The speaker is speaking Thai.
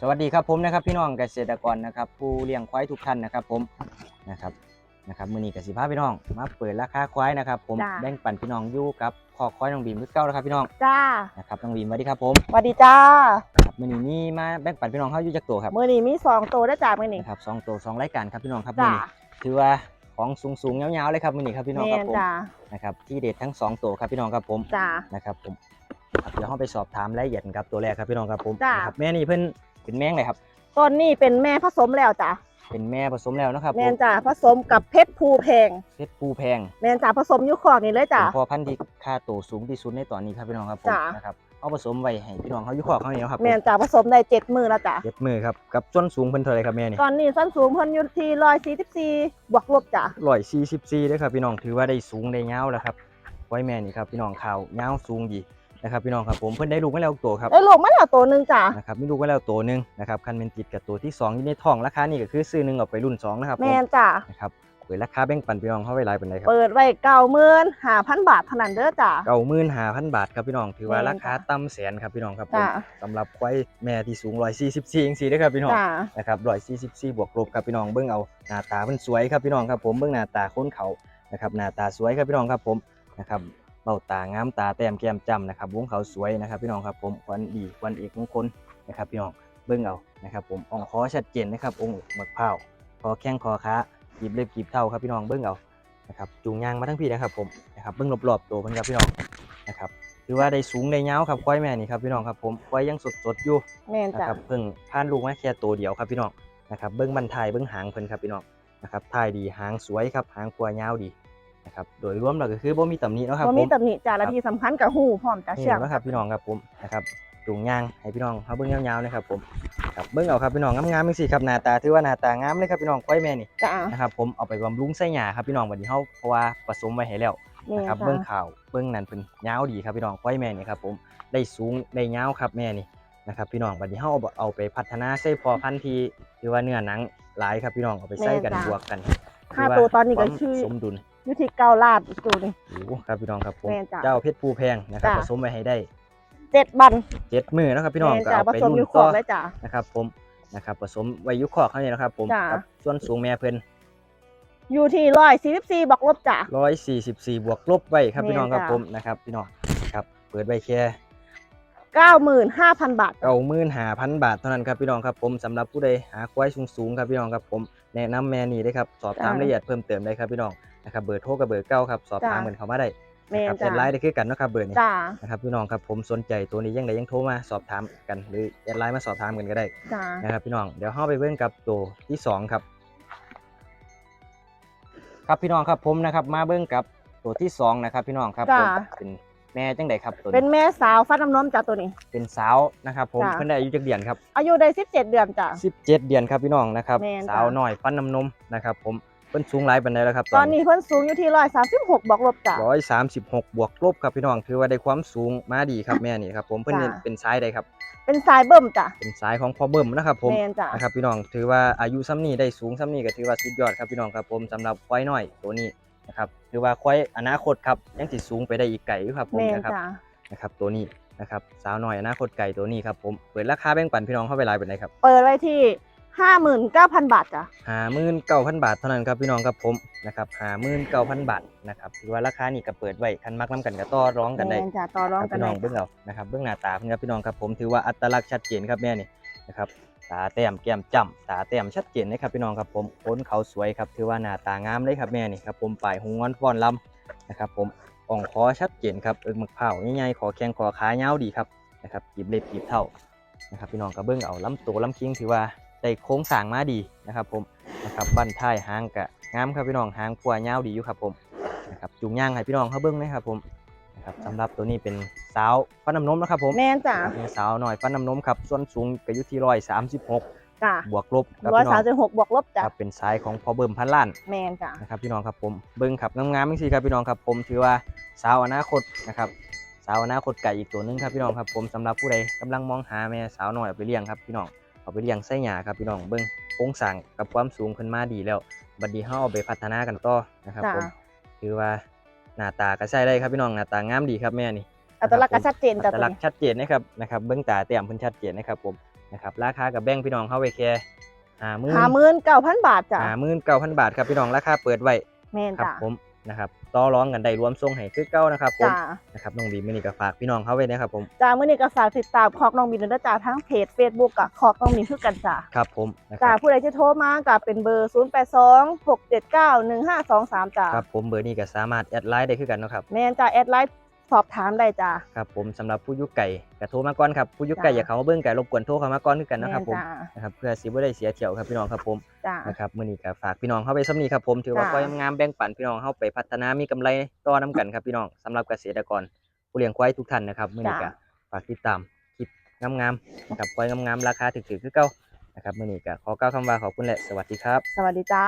สวัสดีครับผมนะครับพี่น้องเกษตรกรนะครับ ผู้เลี้ยงควายทุกท่านนะครับผมนะครับนะครับมื้อนี้กสิพาพี่น้องมาเปิดราคาควายนะครับ ผมจ้าแบ่งปันพี่น้องอยู่กับคอกควายน้องบีมคือเก่าแล้วครับพี่น้องจ้านะครับน้องบีมสวัสดีครับผมสวัสดีจ้า ครับมื้อนี้มีมาแบ่งปันพี่น้องเฮาอยู่จักตัวครับมือนี้มีสองตัวได้อจ้ามือนี้นะครับสองตัวสองรายการครับพี่น้องครับจ้ามื้อนี้ถือว่าของสูงๆยาวๆเลยครับมื้อนี้ครับพี่น้องแมครับนผมจ้านะครับที่เด็ดทั้งสองตัวครับพี่น้องครับผมจ้า นะครับผมครับเดี๋ยวเราไปสอบถามรายละเอียดกันครับตัวแรกครับพี่น้องครับผมจ้ะ นะครับแม่นี่เพิ่น เป็นแมงเลยครับ ต้นนี้เป็นแม่ผสมแล้วจ้าเป็นแม่ผสมแล้วนะครับแมผนมจ้าผสมกับเพชรภูแพงเพชรปูแพงแมนจ้าผสมอยุคอกนี่เลยจ้าเป็นพ่อพันธุ์ที่ค่าโตวสูงที่สุดในตอนนี้ครับพี่น้องครับผมจ้ะ นะครับเอาผสมไว้ให้พี่น้องเขาอยู่ขอกเขาเนี่ยครับแมนจ้าผสมได้เจ็ดมือแล้วจ้าเจ็ดมือครับกับส้นสูงเพิ่นเท่าไหรครับแม่นี่ตอนนี้ส้นสูงเพิ่นอยู่ที่ร้อยสี่สิบสี่บวกลบจ้าร้อยสี่สิบสี่ด้วยครับพี่น้องถือว่าได้สูงได้ยาวแล้วครับไว้แม่นี่ครับพี่น้องข่าวยาวสูงดี นะครับพี่น้องครับผมเพิ่นได้ลูกมาแล้วตัวครับได้ลูกมาแล้วตัวหนึ่งจ้านะครับมีลูกมาแล้วตัวหนึงนะครับคันเป็นติดกับตัวที่สองอยู่ในท้องราคานี่ก็คือซื้อหนึ่งเอาไปรุ่นสองนะครับผแมมนจ้านะครับเปิดราคาแบ่งปันพี่น้องเข้าไว้หลายเป็นไรครับเปิดไว้เก้าหมื่นห้าพันบาทเท่านั้นเด้อจ้าเก้าหมื่นห้าพันบาทครับพี่น้องถือว่าแม่นราคาจ้ะต่ำแสนครับพี่น้องครับผมจ้าสำหรับควายแม่ที่สูงร้อยสี่สิบสี่องศาครับพี่น้องจ้านะครับร้อยสี่สิบสี่บวกลบครับพี่น้องเบิ้งเอาหน้าตาเพิ่นสวยครับพี่น้องครับผมเบิ้งหน้าตาค้นเขานะครับหน้าตาสวยครับพี่น้องครับผมนะครับ เบ้าตางามตาแต้มแก้มจ้ำนะครับ วงเขาสวยนะครับพี่น้องครับผมควันดีควันเอกมงคลนะครับพี่น้องเบิ้งเอานะครับผมอ่องคอชัดเจนนะครับองค์หมักเผาคอแข้งคอขากีบเล็บกีบเท่าครับพี่น้องเบิ้งเอานะครับจูงยางมาทั้งพี่นะครับผมนะครับเบิ้งรอบๆตัวเพิ่นครับพี่น้องนะครับถือว่าได้สูงได้ยาวครับควายแม่นี่ครับพี่น้องครับผมควายยังสดๆอยู่แมนนะจ้าครับเพิ่งผ่านลูกมาแค่ตัวเดียวครับพี่น้องนะครับเบิ้งบันทายเบิ้งหางเพิ่นครับพี่น้องนะครับทายดีหางสวยครับหางกลัวยาวดี นะครับโดยรวมแล้วก็คือบ่มีตำหนิเนาะครับบ่ผมีมตำหนิจ้าและที่สำคัญกับหูพร้อมจ้านี่เชื่องนะครับพี่น้องครับผมนะครับจูงย่างให้พี่น้องเฮาเบิ้งยาวๆนะครับผมครับเบิ้งเอาครับพี่น้องงามๆจังซี่ครับหน้าตาถือว่าหน้าตางามเลยครับพี่น้องควายแม่นี่จ้านะครับผมเอาไปบำรุงไส้หญ้าครับพี่น้องวันนี้เฮาเพราะว่าผสมไว้ให้แล้วแมนนะครับจ้าเบิ้งข่าวเบิ้งนั่นเพิ่นยาวดีครับพี่น้องควายแม่นี่ครับผมได้สูงได้ยาวครับแม่นี่นะครับพี่น้องวันนี้เฮาเอาเอาไปพัฒนาใส่พอพันธุ์ที่หรือว่าเนื้อหนังหลายครับพี่น้องเอาไปใส่กันบวกกันค่าตัวตอนนี้ก็ถืชื่อว่าสมดุล อยู่ที่เก้าลาดตัวนี้ โอ้ครับพี่น้องครับผมแม่นจ้ะเจ้าเพชรภูแพงนะครับจ้ะ ผสมไว้ให้ได้เจ็ดบันเจ็ดมือนะครับพี่น้องแม่นก็จ้าเอาผไปสมรุ่นอยู่ขต่ออบเลยจ้า นะครับผมนะครับผสมไว้อยุคอกเขาเนี่ยนะครับผมจ้ะ กับส่วนสูงแม่เพิ่นอยู่ที่ร้อยสี่สิบสี่บอกลบจ้าร้อยสี่สิบสี่บวกลบไว้ครับพี่น้องครับแม่นจ้ะ ผมนะครับพี่น้องครับเปิดไว้แค่ เก้าหมื่นห้าพันบาท เก้าหมื่นห้าพันบาทเท่านั้นครับพี่น้องครับผมสำหรับผู้ใดหาควายสูงๆครับพี่น้องครับผมแนะนำแม่นี่ได้ครับสอบถามจ้ะ รายละเอียดเพิ่มเติมได้ครับพี่น้อง นะครับเบอร์โทรกับเบอร์เก้าครับสอบถามจ้ะเหมือนเขามาได้แมนครับแอจ้าดไลน์ได้คือกันเนาะครับเบอร์นี้จ้านะครับพี่น้องครับผมสนใจตัวนี้ยังไงยังโทรมาสอบถามกันหรือแอดไลน์มาสอบถามกันก็ได้จ้านะครับพี่น้องเดี๋ยวเข้าไปเบิ่งกับตัวที่สองครับ ครับพี่น้องครับผมนะครับมาเบิ่งกับตัวที่สองนะครับพี่น้องครับผมเป็นแม่จังใดครับตัวเป็นนี้แม่สาวฟันน้ำนมจ้าตัวนี้ เป็นสาวนะครับผมจ้ะ เพิ่นได้อายุจักเดือนครับ อายุได้สิบเจ็ดเดือนจ้า 17 เดือนครับพี่น้องนะครับแม่นจ้ะ สาวน้อยฟันน้ำนมนะครับผม เพิ่นสูงหลายปานใดแล้วครับตอนนี้เพิ่นสูงอยู่ที่ร้อยสามสิบหกบอกลบจ้าร้อยสามสิบหกบวกลบครับพี่น้องถือว่าได้ความสูงมาดีครับแม่นี่ครับผมเพิ่นจ้ะ เป็นสายใดครับ เป็นสายเบิ่มจ้าเป็นสายของพ่อเบิ่มนะครับผม แมนจ้านะครับพี่น้องถือว่าอายุซ้ำนี้ได้สูงซ้ำนี้ก็ถือว่าสุดยอดครับพี่น้องครับผมสำหรับควายน้อยตัวนี้นะครับถือว่าควายอนาคตครับยังสิสูงไปได้อีกไกลอยู่ครับผมแมนนะครับจ้านะครับตัวนี้นะครับสาวน้อยอนาคตไกลตัวนี้ครับผมเปิดราคาแบ่งปันพี่น้องเข้าไปหลายเป็นไรครับเปิดไว้ที่ ห้าหมื่นเก้าพันบาทจ้าห้าหมื่นเก้าพันบาทเท่านั้นครับพี่น้องครับผมนะครับห้าหมื่นเก้าพันบาทนะครับถือว่าราคานี่ก็เปิดไว้คันมักน้ำกันก็ต่อร้องกันแมได้นจ้าต่อรองครับกันพี่น้ได้องเบื้องเอานะครับเบื้องหน้าตาเพิ่นครับพี่น้องครับผมถือว่าอัตลักษณ์ชัดเจนครับแม่นี่นะครับตาแต้มแก้มจ้ำตาแต้มชัดเจนนะครับพี่น้องครับผมขนเขาสวยครับถือว่าหน้าตางามเลยครับแม่นี่ครับผมปลายหูงอนฟ้อนลำนะครับผมอ่องคอชัดเจนครับเอิกมักเผาใหญ่ๆขอแข้งขอขายาวดีครับนะครับกีบเล็บกีบเท่านะครับพี่น้องก็เบื้องเอาลำตัวลำคิงถือว่า ได้โค้งสร้างมาดีนะครับผมนะครับบั้นท้ายหางกะงามครับพี่น้องหางปัวยาวดีอยู่ครับผมนะครับจูงย่างให้พี่น้องเขาเบิ้งนะครับผมนะครับสำหรับตัวนี้เป็นสาวฟันน้ำนมนะครับผมแมนจ้าเป็นสาวหน่อยฟันน้ำนมครับส่วนสูงก็อยู่ที่ร้อยสามสิบหกจ้าบวกลบครับร้อยพี่น้สาอมงสิบหกบวกลบจ้าครับเป็นสายของพอเบิ่มพันล้าน แมนจ้านะครับพี่น้องครับผมเบิ้งครับงามๆจริงๆครับพี่น้องครับผมถือว่าสาวอนาคตนะครับสาวอนาคตไก่อีกตัวหนึงครับพี่น้องครับผมสำหรับผู้ใดกำลังมองหาแม่สาวหน่อยเอาไปเลี้ยงครับพี่น้อง เอาไปเลี้ยงไส้หยาครับพี่น้องเบิ้งโครงสร้างกับความสูงขึ้นมาดีแล้ว บัดนี้เฮาเอาไปพัฒนากันต่อนะครับจ้าผมถือว่าหน้าตาก็ใช้ได้ครับพี่น้องหน้าตางามดีครับแม่นี่อัตลักษณ์ก็ชัดเจนจ้าอัตตัวลักษนี้ณ์ชัดเจนนะครับนะครับเบื้องตาเตรียมเพิ่นชัดเจนนะครับผมนะครับราคากับแบ่งพี่น้องเฮาไว้แค่ห้าหมื่นหาหมื่นเก้าพันบาทจ้ะห้าหมื่นเก้าพันบาทครับพี่น้องราคาเปิดไว้แม่นครับจ้ะผม นะครับต่อรองกันได้รวมทรงให้คือเก้านะครับผมจ้ะนะครับน้องบีมมื้อนี้ก็ฝากพี่น้องเขาไว้นะครับผมจ้ามื่อนี้ก็ฝากติดตามคอกน้องบินด้วยจ้าทั้งเพจ Facebook กับคอกน้องบินคือกันจ้าครับผมนะคจ้ารับผู้ใดจะโทรมากับเป็นเบอร์ 0 8 2 6 7 9 1 5 2 3จ้าครับผมเบอร์นี้ก็สามารถแอดไลน์ได้คือกันเนาะครับ แม่นจ้าแอดไลน์ สอบถามได้จ้าครับผมสำหรับผู้อยุไก่ก็โทรมาก่อนครับผู้อยุไก่จ้ะอยากเขามาเบิ่งไก่รบกวนโทรเข้ามาก่อนคือกันแม่นะครับนผมจ้านะครับเพื่อสิบ่ได้เสียเที่ยวครับพี่น้องครับผมจ้านะครับมื้อนี้ก็ฝากพี่น้องเข้าไปซ้ำนี้ครับผมถือว่าจ้ะก้อยงามแบ่งปันพี่น้องเข้าไปพัฒนามีกำไรต่อนํกันครับพี่น้องสำหรับเกษตรกรผู้เลี้ยงควายทุกท่านนะครับมื้อนี้ก็ฝากติดตามคลิปงามๆนะครับควายงามๆราคาถูกๆคือเก่านะครับมื้อนี้ก็ขอกล่าวคำว่าขอบคุณและสวัสดีครับ สวัสดีจ้า